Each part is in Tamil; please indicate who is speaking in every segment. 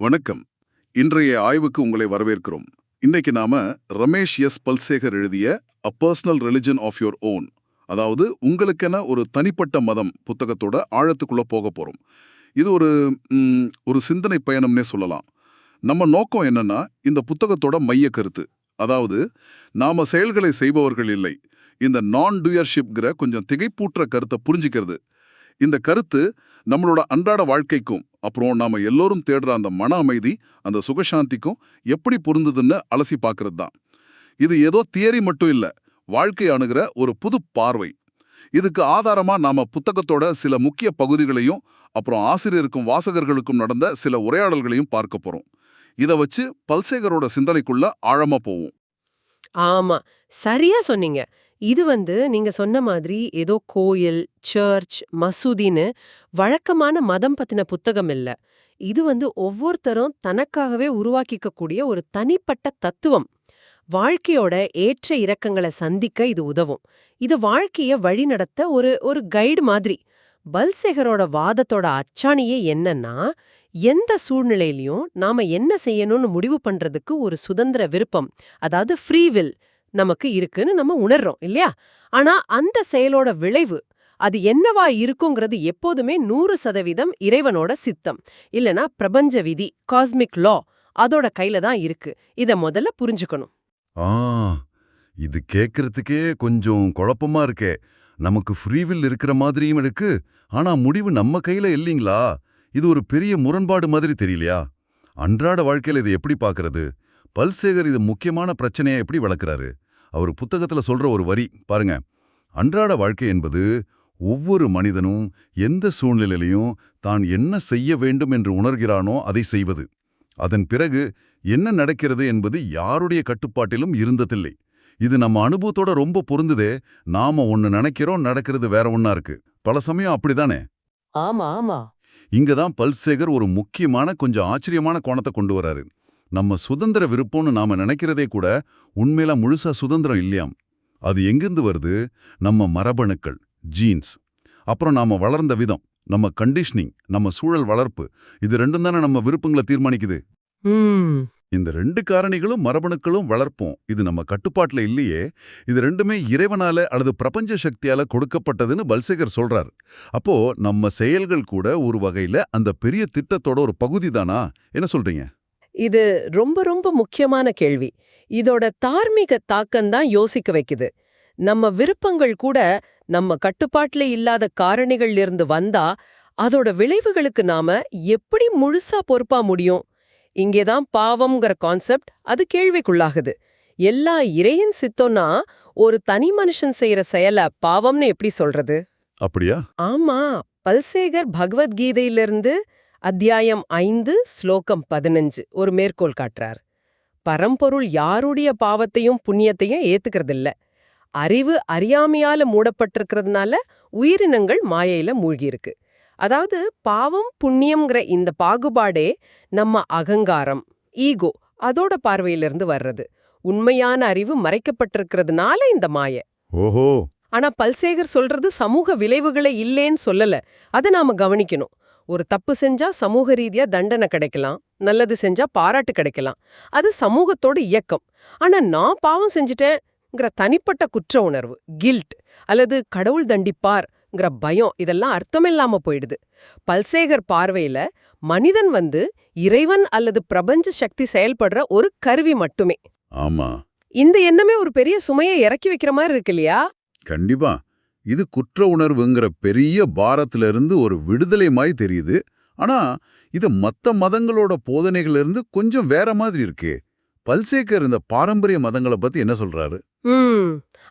Speaker 1: வணக்கம். இன்றைய ஆய்வுக்கு உங்களை வரவேற்கிறோம். இன்னைக்கு நாம ரமேஷ் எஸ். பல்சேகர் எழுதிய a personal religion of your own அதாவது உங்களுக்கென ஒரு தனிப்பட்ட மதம் புத்தகத்தோட ஆழத்துக்குள்ள போக போறோம். இது ஒரு ஒரு சிந்தனை பயணம்னே சொல்லலாம். நம்ம நோக்கம் என்னன்னா இந்த புத்தகத்தோட மைய கருத்து. அதாவது நாம செயல்களை செய்பவர்கள் இல்லை. இந்த நான் டூயர்ஷிப்ங்கிற கொஞ்சம் திகைப்பூற்ற கருத்தை புரிஞ்சுக்கிறது. இந்த கருத்து நம்மளோட அன்றாட வாழ்க்கைக்கும் அப்புறம் நாம எல்லோரும் தேடுற அந்த மன அமைதி அந்த சுகசாந்திக்கும் எப்படி பொருந்ததுன்னு அலசி பார்க்கறது தான் இது ஏதோ தியரி மட்டும் இல்ல வாழ்க்கை அணுகிற ஒரு புது பார்வை. இதுக்கு ஆதாரமா நாம புத்தகத்தோட சில முக்கிய பகுதிகளையும் அப்புறம் ஆசிரியருக்கும் வாசகர்களுக்கும் நடந்த சில உரையாடல்களையும் பார்க்க போறோம். இத வச்சு பல்சேகரோட சிந்தனைக்குள்ள ஆழமா போவோம்.
Speaker 2: ஆமா சரியா சொன்னீங்க. இது வந்து நீங்க சொன்ன மாதிரி ஏதோ கோயில் சர்ச் மசூதின்னு வழக்கமான மதம் பத்தின புத்தகம் இல்ல. இது வந்து ஒவ்வொருத்தரும் தனக்காகவே உருவாக்கிக்க கூடிய ஒரு தனிப்பட்ட தத்துவம். வாழ்க்கையோட ஏற்ற இறக்கங்களை சந்திக்க இது உதவும். இது வாழ்க்கைய வழிநடத்த ஒரு ஒரு கைடு மாதிரி. பல்சேகரோட வாதத்தோட அச்சாணியே என்னன்னா எந்த சூழ்நிலையிலயும் நாம என்ன செய்யணும்னு முடிவு பண்றதுக்கு ஒரு சுதந்திர விருப்பம் அதாவது ஃப்ரீவில் நமக்கு இருக்குன்னு நம்ம உணர்றோம் இல்லையா? ஆனா அந்த செயலோட விளைவு அது என்னவா இருக்குங்கிறது எப்போதுமே நூறு சதவீதம் இறைவனோட சித்தம். இல்லனா பிரபஞ்ச விதி காஸ்மிக் லா அதோட கையில தான் இருக்கு. இத முதல்ல புரிஞ்சுக்கணும்.
Speaker 3: ஆ இது கேட்கறதுக்கே கொஞ்சம் குழப்பமா இருக்கே. நமக்கு ஃப்ரீவில் இருக்கிற மாதிரியும் இருக்கு. ஆனா முடிவு நம்ம கையில இல்லைங்களா? இது ஒரு பெரிய முரண்பாடு மாதிரி தெரியலையா? அன்றாட வாழ்க்கையில இதை எப்படி பாக்குறது? பல்சேகர் இது முக்கியமான பிரச்சனையை எப்படி வளர்க்கறாரு அவர் புத்தகத்துல சொல்ற ஒரு வரி பாருங்க. அன்றாட வாழ்க்கை என்பது ஒவ்வொரு மனிதனும் எந்த சூழ்நிலையிலையும் தான் என்ன செய்ய வேண்டும் என்று உணர்கிறானோ அதை செய்வது. அதன் பிறகு என்ன நடக்கிறது என்பது யாருடைய கட்டுப்பாட்டிலும் இருந்ததில்லை. இது நம்ம அனுபவத்தோட ரொம்ப பொருந்துதே. நாம ஒன்னு நினைக்கிறோம் நடக்கிறது வேற ஒண்ணா இருக்கு. பல சமயம் அப்படிதானே?
Speaker 2: ஆமா ஆமா.
Speaker 3: இங்க தான் பல்சேகர் ஒரு முக்கியமான கொஞ்சம் ஆச்சரியமான கோணத்தை கொண்டு வராரு. நம்ம சுதந்திர விருப்பம்னு நாம நினைக்கிறதே கூட உண்மையில முழுசா சுதந்திரம் இல்லையாம். அது எங்கிருந்து வருது? நம்ம மரபணுக்கள் ஜீன்ஸ் அப்புறம் நாம வளர்ந்த விதம் நம்ம கண்டிஷனிங் நம்ம சூழல் வளர்ப்பு. இது ரெண்டும் தானே நம்ம விருப்பங்களை தீர்மானிக்குது? இந்த ரெண்டு காரணிகளும் மரபணுக்களும் வளர்ப்போம். இது நம்ம கட்டுப்பாட்டுல இல்லையே. இது ரெண்டுமே இறைவனால அல்லது பிரபஞ்ச சக்தியால கொடுக்கப்பட்டதுன்னு பல்சேகர் சொல்றார். அப்போ நம்ம செயல்கள் கூட ஒரு வகையில அந்த பெரிய திட்டத்தோட ஒரு பகுதி தானா? என்ன சொல்றீங்க?
Speaker 2: இது ரொம்ப ரொம்ப முக்கியமான கேள்வி. இதோட தார்மீக தாக்கம்தான் யோசிக்க வைக்குது. நம்ம விருப்பங்கள் கூட நம்ம கட்டுப்பாட்டுல இல்லாத காரணிகள்ல இருந்து வந்தா அதோட விளைவுகளுக்கு நாம எப்படி முழுசா பொறுப்பா முடியும்? இங்கேதான் பாவம்ங்கிற கான்செப்ட் அது கேள்விக்குள்ளாகுது. எல்லா இறையன் சித்தம்னா ஒரு தனி மனுஷன் செய்யற செயல பாவம்னு எப்படி சொல்றது?
Speaker 3: அப்படியா?
Speaker 2: ஆமா. பல்சேகர் பகவத்கீதையிலிருந்து அத்தியாயம் ஐந்து ஸ்லோகம் பதினஞ்சு. ஒரு மேற்கோள் காட்டுறார். பரம்பொருள் யாருடைய பாவத்தையும் புண்ணியத்தையும் ஏத்துக்கறதில்ல. அறிவு அறியாமையால மூடப்பட்டிருக்கிறதுனால உயிரினங்கள் மாயையில மூழ்கியிருக்கு. அதாவது பாவம் புண்ணியம்ங்கிற இந்த பாகுபாடே நம்ம அகங்காரம் ஈகோ அதோட பார்வையிலிருந்து வர்றது. உண்மையான அறிவு மறைக்கப்பட்டிருக்கிறதுனால இந்த மாய.
Speaker 3: ஓஹோ.
Speaker 2: ஆனா பல்சேகர் சொல்றது சமூக விளைவுகளை இல்லேன்னு சொல்லல. அதை நாம கவனிக்கணும். ஒரு தப்பு செஞ்சா சமூக ரீதியா தண்டனை கிடைக்கலாம் நல்லது செஞ்சா பாராட்டு கிடைக்கலாம். அது சமூகத்தோட இயக்கம். ஆனா நான் பாவம் செஞ்சுட்டேங்கிற தனிப்பட்ட குற்ற உணர்வு கில்ட் அல்லது கடவுள் தண்டிப்பார்ங்கிற பயம் இதெல்லாம் அர்த்தமில்லாம போயிடுது. பல்சேகர் பார்வையில மனிதன் வந்து இறைவன் அல்லது பிரபஞ்ச சக்தி செயல்படுற ஒரு கருவி மட்டுமே.
Speaker 3: ஆமா.
Speaker 2: இந்த எண்ணமே ஒரு பெரிய சுமையை இறக்கி வைக்கிற மாதிரி இருக்கு இல்லையா?
Speaker 1: கண்டிப்பா. இது குற்ற உணர்வுங்கிற பெரிய பாரத்துல இருந்து ஒரு விடுதலை மாதிரி தெரியுது. ஆனா இது மத்த மதங்களோட போதனைகளிலிருந்து கொஞ்சம் வேற மாதிரி இருக்கு. பல்சேக்கர் இந்த பாரம்பரிய மதங்களை பத்தி என்ன சொல்றாரு?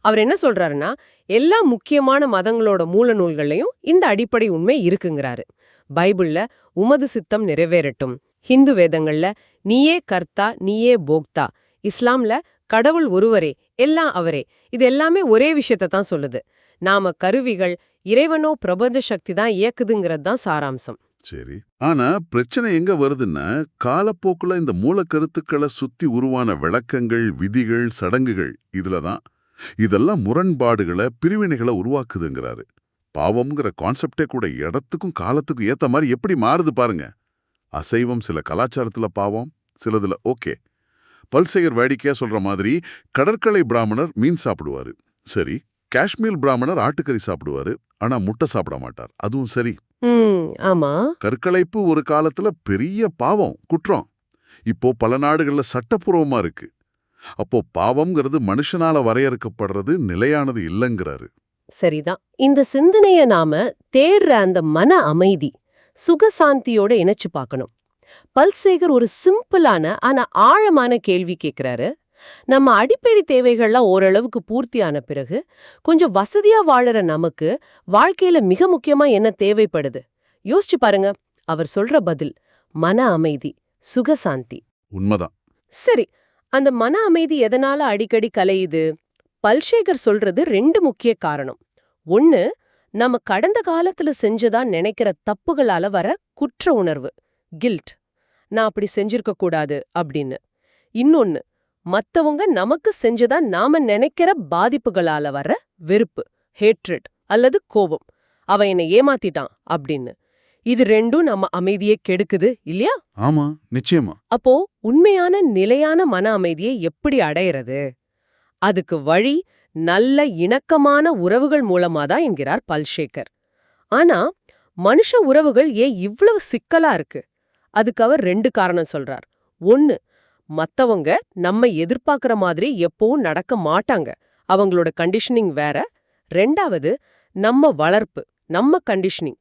Speaker 2: அவர் என்ன சொல்றாருன்னா எல்லா முக்கியமான மதங்களோட மூல நூல்களையும் இந்த அடிப்படை உண்மை இருக்குங்கிறாரு. பைபிள்ல உமது சித்தம் நிறைவேறட்டும். ஹிந்து வேதங்கள்ல நீயே கர்த்தா நீயே போக்தா. இஸ்லாம்ல கடவுள் ஒருவரே எல்லாம் அவரே. இது எல்லாமே ஒரே விஷயத்தை தான் சொல்லுது. நாம கருவிகள் இறைவனோ பிரபஞ்ச சக்தி தான் இயக்குதுங்கிறது தான் சாராம்சம்.
Speaker 1: சரி. ஆனா பிரச்சனை எங்க வருதுன்னா காலப்போக்குல இந்த மூல கருத்துக்களை சுத்தி உருவான விளக்கங்கள் விதிகள் சடங்குகள் இதுலதான் இதெல்லாம் முரண்பாடுகளை பிரிவினைகளை உருவாக்குதுங்கிறாரு. பாவம்ங்கிற கான்செப்டே கூட இடத்துக்கும் காலத்துக்கும் ஏத்த மாதிரி எப்படி மாறுது பாருங்க. அசைவம் சில கலாச்சாரத்துல பாவம் சிலதுல ஓகே. பல்செயர் வேடிக்கையா சொல்ற மாதிரி கடற்கரை பிராமணர் மீன் சாப்பிடுவாரு. சரி காஷ்மீர் பிராமணர் ஆட்டுக்கறி சாப்பிடுவாரு ஆனா முட்டை சாப்பிட மாட்டார். அதுவும் சரி.
Speaker 2: ஆமா.
Speaker 1: கற்களைப்பு ஒரு காலத்துல பெரிய பாவம் குற்றம். இப்போ பல நாடுகள்ல சட்டப்பூர்வமா இருக்கு. அப்போ பாவம்ங்கிறது மனுஷனால வரையறுக்கப்படுறது நிலையானது இல்லைங்கிறாரு.
Speaker 2: சரிதான். இந்த சிந்தனைய நாம தேடுற அந்த மன அமைதி சுகசாந்தியோட இணைச்சு பார்க்கணும். பல்சேகர் ஒரு சிம்பிளான ஆனா ஆழமான கேள்வி கேக்குறாரு நம்ம அடிப்படை தேவைகள்லாம் ஓரளவுக்கு பூர்த்தியான பிறகு கொஞ்சம் வசதியா வாழற நமக்கு வாழ்க்கையில மிக முக்கியமா என்ன தேவைப்படுது? யோசிச்சு பாருங்க. அவர் சொல்ற பதில் மன அமைதி சுகசாந்தி
Speaker 1: உண்மைதான்.
Speaker 2: சரி அந்த மன அமைதி எதனால அடிக்கடி கலையுது? பல்சேகர் சொல்றது ரெண்டு முக்கிய காரணம். ஒன்னு நம்ம கடந்த காலத்துல செஞ்சதா நினைக்கிற தப்புகளால வர குற்ற உணர்வு கில்ட் நான் அப்படி செஞ்சிருக்க கூடாது அப்படின்னு. இன்னொன்னு மத்தவங்க நமக்கு செஞ்சதா நாம நினைக்கிற பாதிப்புகளால வர வெறுப்பு ஹேட்ரட் அல்லது கோபம். அவன் என்னை ஏமாத்திட்டான் அப்படின்னு. இது ரெண்டும் நம்ம அமைதியை கெடுக்குது இல்லையா?
Speaker 1: ஆமா நிச்சயமா.
Speaker 2: அப்போ உண்மையான நிலையான மன அமைதியை எப்படி அடையிறது? அதுக்கு வழி நல்ல இணக்கமான உறவுகள் மூலமா தான் என்கிறார் பல்ஷேகர் ஆனா மனுஷ உறவுகள் ஏன் இவ்வளவு சிக்கலா இருக்கு? அதுக்கு அவர் ரெண்டு காரணம் சொல்றார். ஒன்னு மத்தவங்க நம்ம எதிர்பார்க்கிற மாதிரி எப்பவும் நடக்க மாட்டாங்க. அவங்களோட கண்டிஷனிங் வேற. ரெண்டாவது நம்ம வளர்ப்பு நம்ம கண்டிஷனிங்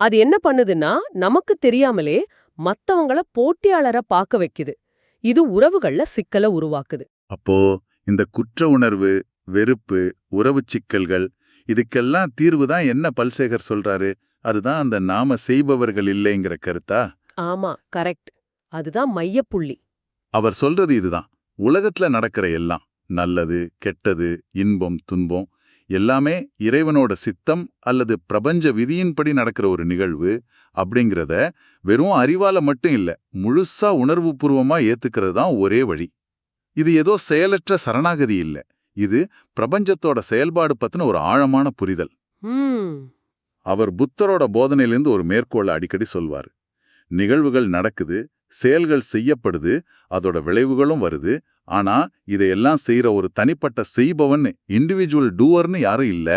Speaker 2: அது என்ன பண்ணுதுன்னா நமக்கு தெரியாமலே மத்தவங்கள போட்டியாளரா பார்க்க வைக்குது. இது உறவுகள்ல சிக்கல உருவாக்குது.
Speaker 1: அப்போ இந்த குற்ற உணர்வு வெறுப்பு உறவுச் சிக்கல்கள் இதுக்கெல்லாம் தீர்வு தான் என்ன பல்சேகர் சொல்றாரு? அதுதான் அந்த நாம செய்பவர்கள் இல்லைங்கிற கருத்தா?
Speaker 2: ஆமா கரெக்ட். அதுதான் மையப்புள்ளி.
Speaker 1: அவர் சொல்றது இதுதான். உலகத்துல நடக்கிற எல்லாம் நல்லது கெட்டது இன்பம் துன்பம் எல்லாமே இறைவனோட சித்தம் அல்லது பிரபஞ்ச விதியின்படி நடக்கிற ஒரு நிகழ்வு அப்படிங்கிறத வெறும் அறிவால மட்டும் இல்ல முழுசா உணர்வுபூர்வமா ஏத்துக்கிறது தான் ஒரே வழி. இது ஏதோ செயலற்ற சரணாகதி இல்ல. இது பிரபஞ்சத்தோட செயல்பாடு பத்தின ஒரு ஆழமான புரிதல். அவர் புத்தரோட போதனையிலிருந்து ஒரு மேற்கோளை அடிக்கடி சொல்வார். நிகழ்வுகள் நடக்குது செயல்கள் செய்யப்படுது அதோட விளைவுகளும் வருது. ஆனா இதையெல்லாம் செய்யற ஒரு தனிப்பட்ட செய்பவன் இண்டிவிஜுவல் டூவர்னு யாரும் இல்ல.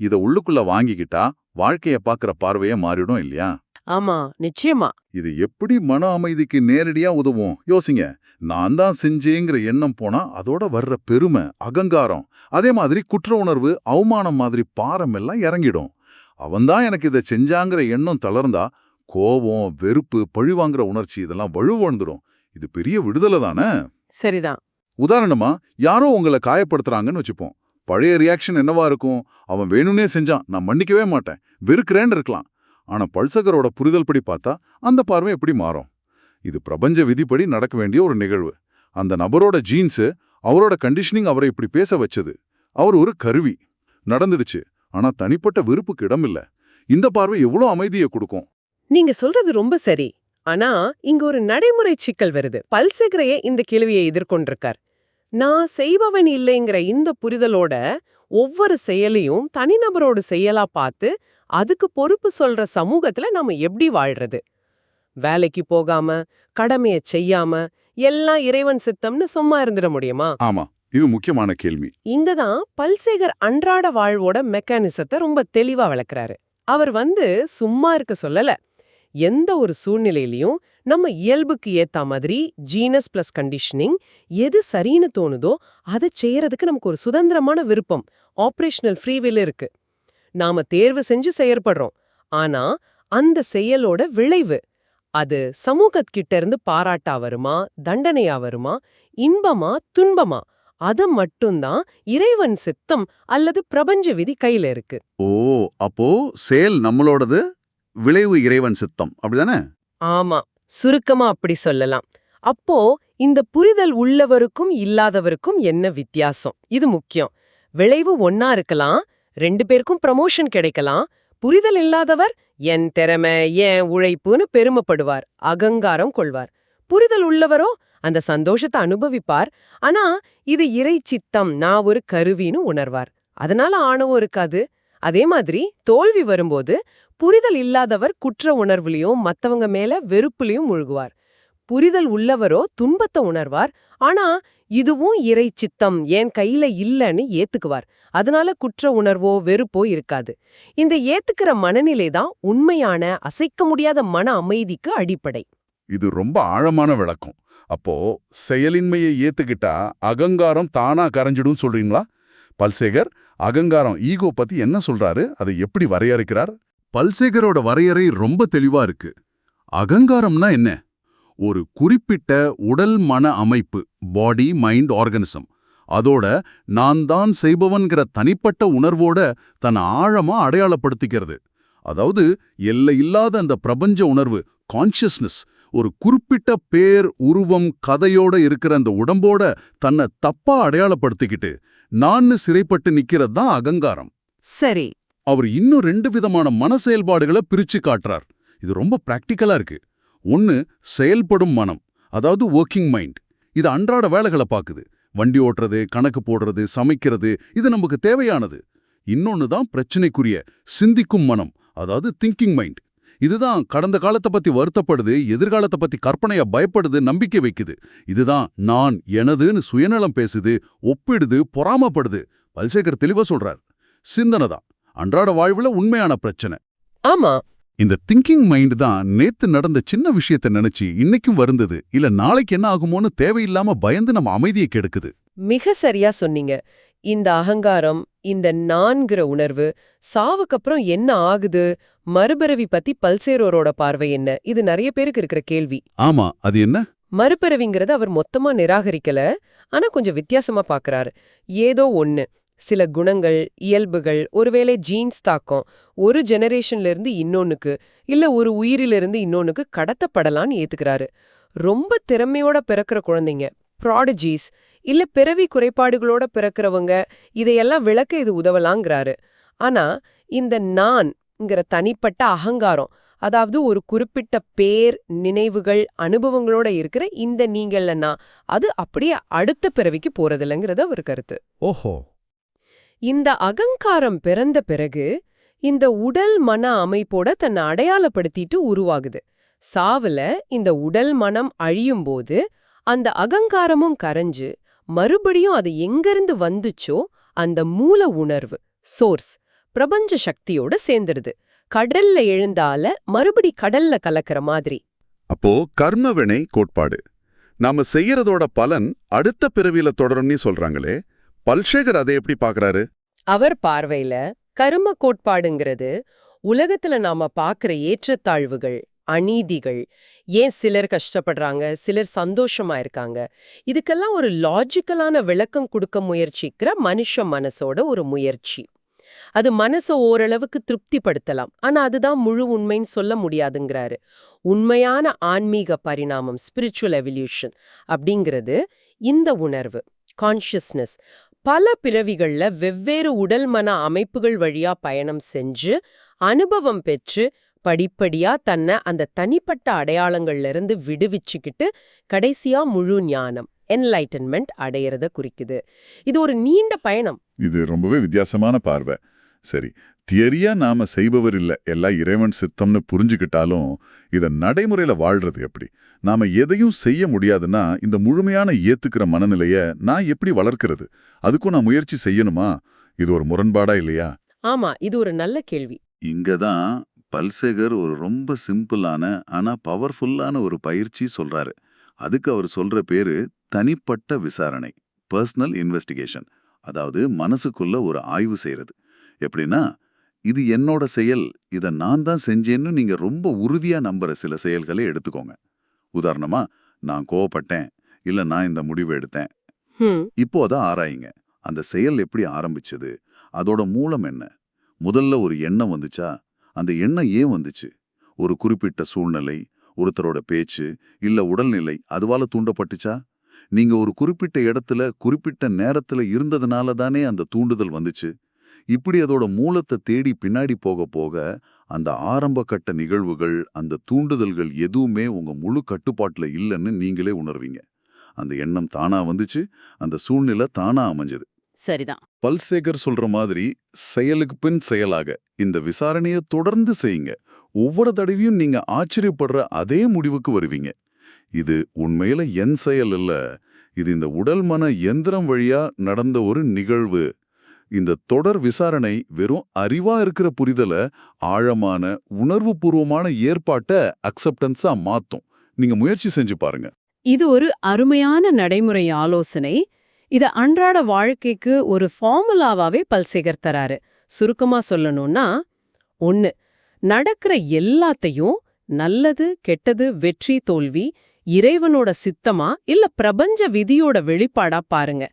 Speaker 1: இத உள்ளுக்குள்ள வாங்கிக்கிட்டா வாழ்க்கைய பாக்குற பார்வையே மாறிடும் இல்லையா?
Speaker 2: ஆமா நிச்சயமா.
Speaker 1: இது எப்படி மன அமைதிக்கு நேரடியா உதவும்? யோசிங்க. நான் தான் செஞ்சேங்கிற எண்ணம் போனா அதோட வர்ற பெருமை அகங்காரம் அதே மாதிரி குற்ற உணர்வு அவமானம் மாதிரி பாரம் எல்லாம் இறங்கிடும் அவன்தான் எனக்கு இதை செஞ்சாங்கிற எண்ணம் தளர்ந்தா கோபம் வெறுப்பு பழிவாங்கிற உணர்ச்சி இதெல்லாம் வலுவழுந்துடும் இது பெரிய விடுதலை தானே?
Speaker 2: சரிதான்.
Speaker 1: உதாரணமா யாரோ உங்களை காயப்படுத்துறாங்கன்னு வச்சுப்போம். பழைய ரியாக்ஷன் என்னவா இருக்கும்? அவன் வேணும்னே செஞ்சான். நான் மன்னிக்கவே மாட்டேன். வெறுக்கிறேன்னு இருக்கலாம். ஆனா பல்சகரோட புரிதல் படி பார்த்தா அந்த பார்வை எப்படி மாறும்? இது பிரபஞ்ச விதிப்படி நடக்க வேண்டிய ஒரு நிகழ்வு. அந்த நபரோட ஜீன்ஸு அவரோட கண்டிஷனிங் அவரை இப்படி பேச வச்சது. அவர் ஒரு கருவி. நடந்துடுச்சு. ஆனா தனிப்பட்ட விருப்புக்கு இடமில்ல. இந்த பார்வை எவ்வளோ அமைதியை கொடுக்கும்?
Speaker 2: நீங்க சொல்றது ரொம்ப சரி. ஆனா இங்க ஒரு நடைமுறை சிக்கல் வருது. பல்சேகரையே இந்த கேள்வியை எதிர்கொண்டிருக்கார். நான் செய்பவன் இல்லைங்கிற இந்த புரிதலோட ஒவ்வொரு செயலையும் தனிநபரோட செயலா பார்த்து அதுக்கு பொறுப்பு சொல்ற சமூகத்துல நாம எப்படி வாழ்றது? வேலைக்கு போகாம கடமைய செய்யாம எல்லாம் இறைவன் சித்தம்னு சும்மா இருந்துட முடியுமா?
Speaker 1: ஆமா இது முக்கியமான கேள்வி.
Speaker 2: இங்கதான் பல்சேகர் அன்றாட வாழ்வோட மெக்கானிசத்தை ரொம்ப தெளிவா விளக்குறாரு. அவர் வந்து சும்மா இருக்க சொல்லல. எந்த ஒரு சூழ்நிலையிலயும் நம்ம இயல்புக்கு ஏத்த மாதிரி ஜீனஸ் பிளஸ் கண்டிஷனிங் எது சரின்னு தோணுதோ அதை செய்யறதுக்கு நமக்கு ஒரு சுதந்திரமான விருப்பம். ஆபரேஷனல் ஃப்ரீவில் இருக்கு. நாம தேர்வு செஞ்சு செயற்படுறோம். ஆனா அந்த செயலோட விளைவு அது சமூகத்திட்ட இருந்து பாராட்டா வருமா தண்டனையா வருமா இன்பமா துன்பமா அத மட்டும்தான் இறைவன் சித்தம் அல்லது பிரபஞ்ச விதி கையில இருக்கு.
Speaker 1: ஓ அப்போ செயல் நம்மளோடது? விளைவு இறைவன் சித்தம். அப்படிதானே?
Speaker 2: ஆமா. சுருக்கமா அப்படி சொல்லலாம். அப்போ இந்த புரிதல் உள்ளவருக்கும் இல்லாதவருக்கும் என்ன வித்தியாசம்? இது முக்கியம். விளைவு ஒன்னா இருக்கலாம் ரெண்டு பேருக்கும் ப்ரமோஷன் கிடைக்கலாம். புரிதல் இல்லாதவர் என் திறமை என் உழைப்புன்னு பெருமைப்படுவார் அகங்காரம் கொள்வார். புரிதல் உள்ளவரோ அந்த சந்தோஷத்தை அனுபவிப்பார். ஆனா இது இறை சித்தம் நான் ஒரு கருவின்னு உணர்வார். அதனால ஆணவம் இருக்காது. அதே மாதிரி தோல்வி வரும்போது புரிதல் இல்லாதவர் குற்ற உணர்வுலயும் மத்தவங்க மேல வெறுப்புலயும் முழுகுவார். புரிதல் உள்ளவரோ துன்பத்தை உணர்வார். ஆனா இதுவும் இறை சித்தம் என் கையில இல்லைன்னு ஏத்துக்குவார். அதனால குற்ற உணர்வோ வெறுப்போ இருக்காது. இந்த ஏத்துக்கிற மனநிலை தான் உண்மையான அசைக்க முடியாத மன அமைதிக்கு அடிப்படை.
Speaker 1: இது ரொம்ப ஆழமான விளக்கம். அப்போ செயலின்மையை ஏத்துக்கிட்டா அகங்காரம் தானா கரைஞ்சிடும் சொல்றீங்களா? பல்சேகர் அகங்காரம் ஈகோ பத்தி என்ன சொல்றாரு? அதை எப்படி வரையறுக்கிறார்? பல்சேகரோட வரையறை ரொம்ப தெளிவா இருக்கு. அகங்காரம்னா என்ன? ஒரு குறிப்பிட்ட உடல் மன அமைப்பு பாடி மைண்ட் ஆர்கனிசம். அதோட நான் தான் செய்பவன்கிற தனிப்பட்ட உணர்வோட தன் ஆழமா அடையாளப்படுத்திக்கிறது. அதாவது எல்லையில்லாத அந்த பிரபஞ்ச உணர்வு கான்ஷியஸ்னஸ் ஒரு குறிப்பிட்ட பேர் உருவம் கதையோட இருக்கிற அந்த உடம்போட தன்னை தப்பா அடையாளப்படுத்திக்கிட்டு நான்னு சிறைப்பட்டு நிக்கிறது தான் அகங்காரம்.
Speaker 2: சரி
Speaker 1: அவர் இன்னும் ரெண்டு விதமான மன செயல்பாடுகளை பிரிச்சு காட்டுறார். இது ரொம்ப பிராக்டிக்கலா இருக்கு. ஒன்னு செயல்படும் மனம் அதாவது ஒர்க்கிங் மைண்ட் இது அன்றாட வேலைகளை பாக்குது வண்டி ஓட்டுறது கணக்கு போடுறது சமைக்கிறது இது நமக்கு தேவையானது. இன்னொன்னு தான் பிரச்சனைக்குரிய சிந்திக்கும் மனம் அதாவது திங்கிங் மைண்ட் இதுதான் கடந்த காலத்தை பத்தி வருத்தப்படுது எதிர்காலத்தை பத்தி கற்பனையா பயப்படுது நம்பிக்கை வைக்குது. இதுதான் நான் எனதுன்னு சுயநலம் பேசுது ஒப்பிடுது பொறாமப்படுது. பல்சேகர் தெளிவா சொல்றார். சிந்தனை தான். அன்றாட வாழ்வுல உண்மையான பிரச்சனை.
Speaker 2: ஆமா.
Speaker 1: இந்த திங்கிங் மைண்ட் தான் நேத்து நடந்த சின்ன விஷயத்தை நினைச்சு இன்னைக்கும் வருந்தது. இல்ல நாளைக்கு என்ன ஆகுமோன்னு தேவையில்லாம பயந்து நம்ம அமைதியை கெடுக்குது.
Speaker 2: மிக சரியா சொன்னீங்க. இந்த அகங்காரம் இந்த நான்கிற உணர்வு சாவுக்கப்புறம் என்ன ஆகுது மறுபிறவி பத்தி பல்சேரோரோட பார்வை என்ன? இது நிறைய பேருக்கு இருக்கிற கேள்வி.
Speaker 1: ஆமா அது என்ன?
Speaker 2: மறுபிறவிங்கிறத அவர் மொத்தமா நிராகரிக்கல ஆனா கொஞ்சம் வித்தியாசமா பாக்குறாரு. ஏதோ ஒண்ணு. சில குணங்கள் இயல்புகள் ஒருவேளை ஜீன்ஸ் தாக்கம் ஒரு ஜெனரேஷன்ல இருந்து இன்னொன்னுக்கு இல்ல ஒரு உயிரிலிருந்து இன்னொன்னுக்கு கடத்தப்படலான்னு ஏத்துக்கிறாரு. ரொம்ப திறமையோட பிறக்கிற குழந்தைங்க ப்ராடஜீஸ் இல்ல பிறவி குறைபாடுகளோட பிறக்கிறவங்க இதையெல்லாம் விளக்க இது உதவலாங்கிறாரு. ஆனா இந்த நான்ங்கிற தனிப்பட்ட அகங்காரம் அதாவது ஒரு குறிப்பிட்ட பேர் நினைவுகள் அனுபவங்களோட இருக்கிற இந்த நீங்கள்னா அது அப்படியே அடுத்த பிறவிக்கு போறதில்லைங்கிறத ஒரு கருத்து.
Speaker 1: ஓஹோ!
Speaker 2: இந்த அகங்காரம் பிறந்த பிறகு இந்த உடல் மன அமைப்போட தன்னை அடையாளப்படுத்திட்டு உருவாகுது. சாவுல இந்த உடல் மனம் அழியும் போது அந்த அகங்காரமும் கரைஞ்சு மறுபடியும் அது எங்கிருந்து வந்துச்சோ அந்த மூல உணர்வு சோர்ஸ் பிரபஞ்ச சக்தியோட சேர்ந்துடுது கடல்ல எழுந்தால மறுபடி கடல்ல கலக்கிற மாதிரி.
Speaker 4: அப்போ கர்மவினை கோட்பாடு. நாம செய்யறதோட பலன் அடுத்த பிறவியில தொடரும்னு சொல்றாங்களே பல்சேகர் அதை எப்படி பாக்குறாரு
Speaker 2: அவர் பார்வையில கரும கோட்பாடுங்கிறது உலகத்துல நாம பாக்குற ஏற்றத்தாழ்வுகள் அநீதிகள். ஏன் சிலர் கஷ்டப்படுறாங்க? சிலர் சந்தோஷமா இருக்காங்க. இதுக்கெல்லாம் ஒரு லாஜிக்கலான விளக்கம் கொடுக்க முயற்சிக்கிற மனுஷ மனசோட ஒரு முயற்சி. அது மனச ஓரளவுக்கு திருப்திப்படுத்தலாம். ஆனா அதுதான் முழு உண்மைன்னு சொல்ல முடியாதுங்கிறாரு. உண்மையான ஆன்மீக பரிணாமம் ஸ்பிரிச்சுவல் எவல்யூஷன் அப்படிங்கிறது இந்த உணர்வு கான்ஷியஸ்னஸ் பல பிறவிகள்ல வெவ்வேறு உடல் மன அமைப்புகள் வழியா பயணம் செஞ்சு அனுபவம் பெற்று படிப்படியா தன்னை அந்த தனிப்பட்ட அடையாளங்கள்ல இருந்து விடுவிச்சுக்கிட்டு கடைசியா முழு ஞானம் என்லைட்டன்மெண்ட் அடையிறத குறிக்குது. இது ஒரு நீண்ட பயணம்.
Speaker 1: இது ரொம்பவே வித்தியாசமான பார்வை. சரி தியரியா நாம செய்பவர் இல்ல. எல்லாம் இறைவன் சித்தம்னு புரிஞ்சுக்கிட்டாலும் இத நடைமுறையில வாழ்றது எப்படி? நாம எதையும் செய்ய முடியாதுன்னா இந்த முழுமையான ஏத்துக்கிற மனநிலைய நான் எப்படி வளர்க்கிறது? அதுக்கும் நான் முயற்சி செய்யணுமா? இது ஒரு முரண்பாடா இல்லையா?
Speaker 2: ஆமா இது ஒரு நல்ல கேள்வி.
Speaker 1: இங்கதான் பல்சேகர் ஒரு ரொம்ப சிம்பிளான ஆனா பவர்ஃபுல்லான ஒரு பயிற்சி சொல்றாரு. அதுக்கு அவர் சொல்ற பேரு தனிப்பட்ட விசாரணை பர்சனல் இன்வெஸ்டிகேஷன். அதாவது மனசுக்குள்ள ஒரு ஆய்வு செய்யறது எப்படின்னா இது என்னோட செயல் இதை நான் தான் செஞ்சேன்னு நீங்க ரொம்ப உறுதியா நம்புற சில செயல்களை எடுத்துக்கோங்க. உதாரணமா நான் கோவப்பட்டேன் இல்ல நான் இந்த முடிவு எடுத்தேன்.
Speaker 2: ஹம்.
Speaker 1: இப்போ அதை ஆராயுங்க. அந்த செயல் எப்படி ஆரம்பிச்சது? அதோட மூலம் என்ன? முதல்ல ஒரு எண்ணம் வந்துச்சா? அந்த எண்ணம் ஏன் வந்துச்சு? ஒரு குறிப்பிட்ட சூழ்நிலை ஒருத்தரோட பேச்சு இல்ல உடல்நிலை அதுவால தூண்டப்பட்டுச்சா? நீங்க ஒரு குறிப்பிட்ட இடத்துல குறிப்பிட்ட நேரத்துல இருந்ததுனால தானே அந்த தூண்டுதல் வந்துச்சு? இப்படி அதோட மூலத்தை தேடி பின்னாடி போக போக அந்த ஆரம்ப கட்ட நிகழ்வுகள் அந்த தூண்டுதல்கள் எதுவுமே உங்க முழு கட்டுப்பாட்டுல இல்லைன்னு நீங்களே உணர்வீங்க. அந்த எண்ணம் தானா வந்துச்சு அந்த சூழ்நிலை தானா அமைஞ்சது.
Speaker 5: சரிதான்.
Speaker 6: பல்சேகர் சொல்ற மாதிரி செயலுக்கு பின் செயலாக இந்த விசாரணையை தொடர்ந்து செய்யுங்க. ஒவ்வொரு தடவையும் நீங்க ஆச்சரியப்படுற அதே முடிவுக்கு வருவீங்க. இது உண்மையில என் செயல் இல்ல இது இந்த உடல் மன எந்திரம் வழியா நடந்த ஒரு நிகழ்வு. இந்த தொடர் விசாரணை வெறும் அறிவா இருக்கிற புரிதலை ஆழமான உணர்வுபூர்வமான ஏற்பாட்டை அக்செப்டன்ஸா மாத்தும். நீங்க முயற்சி செஞ்சு பாருங்க.
Speaker 7: இது ஒரு அருமையான நடைமுறை ஆலோசனை. இத அன்றாட வாழ்க்கைக்கு ஒரு ஃபார்முலாவாவே பல்சேகர் தராரு. சுருக்கமா சொல்லணும்னா ஒன்னு நடக்கிற எல்லாத்தையும் நல்லது கெட்டது வெற்றி தோல்வி இறைவனோட சித்தமா இல்ல பிரபஞ்ச விதியோட வெளிப்பாடா பாருங்க.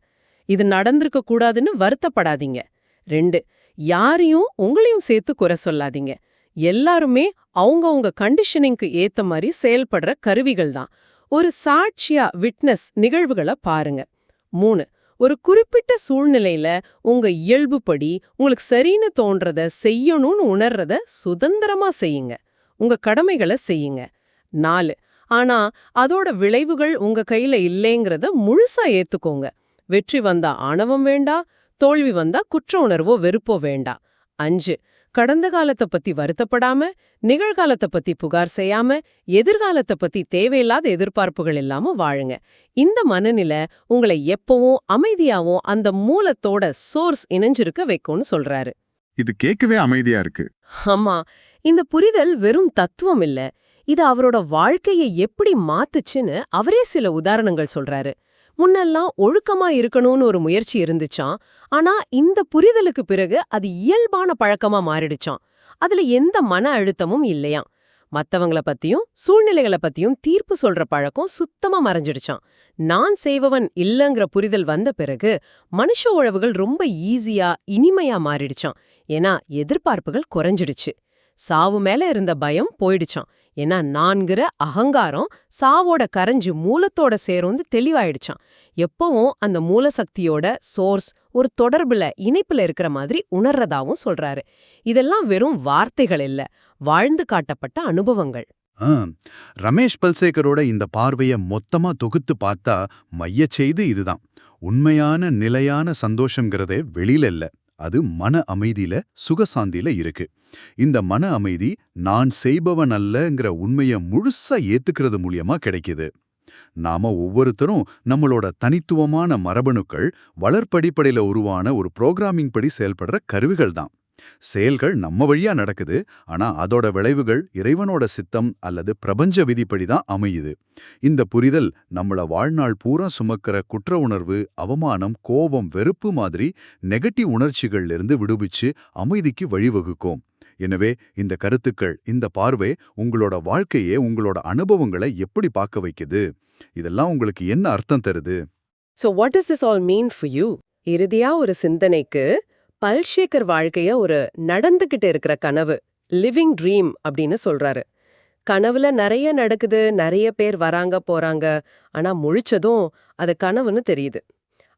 Speaker 7: இது நடந்திருக்க கூடாதுன்னு வருத்தப்படாதீங்க. ரெண்டு யாரையும் உங்களையும் சேர்த்து குறை சொல்லாதீங்க. எல்லாருமே அவங்கவங்க கண்டிஷனிங்க்கு ஏத்த மாதிரி செயல்படுற கருவிகள் தான். ஒரு சாட்சியா விட்னஸ் நிகழ்வுகளை பாருங்க. மூணு ஒரு குறிப்பிட்ட சூழ்நிலையில உங்க இயல்புப்படி உங்களுக்கு சரின்னு தோன்றத செய்யணும்னு உணர்றத சுதந்திரமா செய்யுங்க. உங்க கடமைகளை செய்யுங்க. நாலு ஆனா அதோட விளைவுகள் உங்க கையில இல்லைங்கிறத முழுசா ஏத்துக்கோங்க. வெற்றி வந்தா ஆணவம் வேண்டா தோல்வி வந்தா குற்ற உணர்வோ வெறுப்போ வேண்டா. அஞ்சு கடந்த காலத்தை பத்தி வருத்தப்படாம நிகழ்காலத்தை பத்தி புகார் செய்யாம எதிர்காலத்தை பத்தி தேவையில்லாத எதிர்பார்ப்புகள் இல்லாம வாழுங்க. இந்த மனநிலை உங்களை எப்பவும் அமைதியாவும் அந்த மூலத்தோட சோர்ஸ் இணைஞ்சிருக்க வைக்கும்னு சொல்றாரு.
Speaker 1: இது கேட்கவே அமைதியா இருக்கு.
Speaker 2: ஆமா இந்த புரிதல் வெறும் தத்துவம் இல்ல. இது அவரோட வாழ்க்கையை எப்படி மாத்துச்சுன்னு அவரே சில உதாரணங்கள் சொல்றாரு. முன்னெல்லாம் ஒழுக்கமா இருக்கணும்னு ஒரு முயற்சி இருந்துச்சான் ஆனா இந்த புரிதலுக்கு பிறகு அது இயல்பான பழக்கமா மாறிடுச்சாம். அதுல எந்த மன அழுத்தமும் இல்லையாம். மத்தவங்கள பத்தியும் சூழ்நிலைகளை பத்தியும் தீர்ப்பு சொல்ற பழக்கம் சுத்தமா மறைஞ்சிடுச்சான் நான் செய்பவன் இல்லங்கிற புரிதல் வந்த பிறகு மனுஷ உழவுகள் ரொம்ப ஈஸியா இனிமையா மாறிடுச்சான் ஏன்னா எதிர்பார்ப்புகள் குறைஞ்சிடுச்சு. சாவு மேல இருந்த பயம் போயிடுச்சாம். ஏன்னா நான்கிற அகங்காரம் சாவோட கரைஞ்சு மூலத்தோட சேரும்னு தெளிவாயிடுச்சாம். எப்பவும் அந்த மூலசக்தியோட சோர்ஸ் ஒரு தொடர்புல இணைப்புல இருக்கிற மாதிரி உணர்றதாவும் சொல்றாரு. இதெல்லாம் வெறும் வார்த்தைகள் இல்ல வாழ்ந்து காட்டப்பட்ட அனுபவங்கள்.
Speaker 1: ரமேஷ் பல்சேகரோட இந்த பார்வைய மொத்தமா தொகுத்து பார்த்தா மைய செய்து இதுதான். உண்மையான நிலையான சந்தோஷங்கிறதே வெளியில இல்ல. அது மன அமைதியில சுகசாந்தியில இருக்கு. இந்த மன அமைதி நான் செய்பவன் அல்லங்கிற உண்மைய முழுசா ஏத்துக்கிறது மூலியமா கிடைக்குது. நாம ஒவ்வொருத்தரும் நம்மளோட தனித்துவமான மரபணுக்கள் வளர்ப்படிப்படையில உருவான ஒரு புரோகிராமிங் படி செயல்படுற கருவிகள் தான் செயல்கள் நம்ம வழியா நடக்குது. ஆனா அதோட விளைவுகள் இறைவனோட சித்தம் அல்லது பிரபஞ்ச விதிப்படி தான் அமையுது. இந்த புரிதல் நம்மள வாழ்நாள் பூரா சுமக்கிற குற்ற உணர்வு அவமானம் கோபம் வெறுப்பு மாதிரி நெகட்டிவ் உணர்ச்சிகள்ல இருந்து விடுவிச்சு அமைதிக்கு வழிவகுக்கும். எனவே இந்த கருத்துக்கள் இந்த பார்வை உங்களோட வாழ்க்கையே உங்களோட அனுபவங்களை எப்படி பார்க்க வைக்குது? இதெல்லாம் உங்களுக்கு என்ன அர்த்தம் தருது?
Speaker 2: So what does this all mean for you? இறுதியா ஒரு சிந்தனைக்கு பல்ஷேகர் வாழ்க்கைய ஒரு நடந்துகிட்டு இருக்கிற கனவு. லிவிங் ட்ரீம் அப்படின்னு சொல்றாரு. கனவுல நிறைய நடக்குது நிறைய பேர் வராங்க போறாங்க. ஆனா முழிச்சதும் அது கனவுன்னு தெரியுது.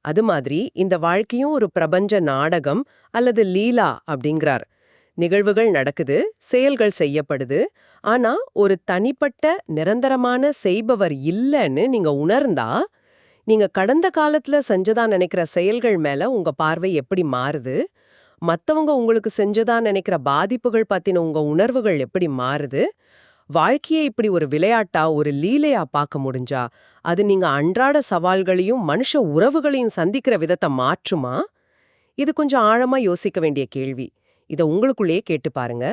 Speaker 2: அது மாதிரி இந்த வாழ்க்கையும் ஒரு பிரபஞ்ச நாடகம் அல்லது லீலா அப்படிங்கிறார். நிகழ்வுகள் நடக்குது செயல்கள் செய்யப்படுது. ஆனா ஒரு தனிப்பட்ட நிரந்தரமான செய்பவர் இல்லைன்னு நீங்க உணர்ந்தா நீங்க கடந்த காலத்துல செஞ்சதா நினைக்கிற செயல்கள் மேல உங்க பார்வை எப்படி மாறுது? மத்தவங்க உங்களுக்கு செஞ்சதா நினைக்கிற பாதிப்புகள் பத்தின உங்க உணர்வுகள் எப்படி மாறுது? வாழ்க்கையை இப்படி ஒரு விளையாட்டா ஒரு லீலையா பார்க்க முடிஞ்சா? அது நீங்க அன்றாட சவால்களையும் மனுஷ உறவுகளையும் சந்திக்கிற விதத்தை மாற்றுமா? இது கொஞ்சம் ஆழமா யோசிக்க வேண்டிய கேள்வி. இத உங்களுக்குள்ளேயே கேட்டு பாருங்க.